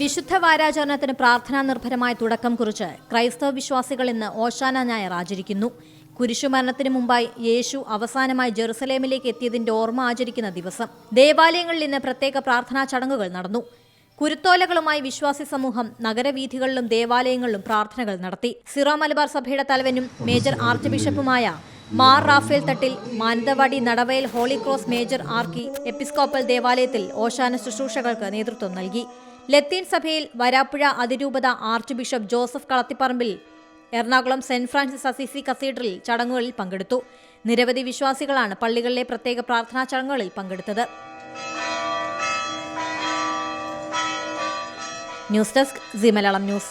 വിശുദ്ധ വാരാചരണത്തിന് പ്രാർത്ഥനാ നിർഭരമായ തുടക്കം കുറിച്ച് ക്രൈസ്തവ വിശ്വാസികൾ ഇന്ന് ഓശാന ഞായർ ആചരിക്കുന്നു. കുരിശുമരണത്തിന് മുമ്പായി യേശു അവസാനമായി ജെറുസലേമിലേക്ക് എത്തിയതിന്റെ ഓർമ്മ ആചരിക്കുന്ന ദിവസം. ദേവാലയങ്ങളിൽ ഇന്ന് പ്രത്യേക പ്രാർത്ഥനാ ചടങ്ങുകൾ നടന്നു. കുരുത്തോലകളുമായി വിശ്വാസി സമൂഹം നഗരവീഥികളിലും ദേവാലയങ്ങളിലും പ്രാർത്ഥനകൾ നടത്തി. സിറോ മലബാർ സഭയുടെ തലവനും major arch ബിഷപ്പുമായ Mar Raphael Thattil Mananthavady Nadavayal holy cross major archiepiscopal ദേവാലയത്തിൽ ഓശാന ശുശ്രൂഷകൾക്ക് നേതൃത്വം നൽകി. ലത്തീൻ സഭയിൽ വരാപ്പുഴ അതിരൂപത archbishop Joseph Kalathiparambil Ernakulam saint Francis Assisi കത്തീഡ്രലിൽ ചടങ്ങുകളിൽ പങ്കെടുത്തു. നിരവധി വിശ്വാസികളാണ് പള്ളികളിലെ പ്രത്യേക പ്രാർത്ഥനാ ചടങ്ങുകളിൽ പങ്കെടുത്തത്. ന്യൂസ് ഡെസ്ക് സിമലളം മലയാളം ന്യൂസ്.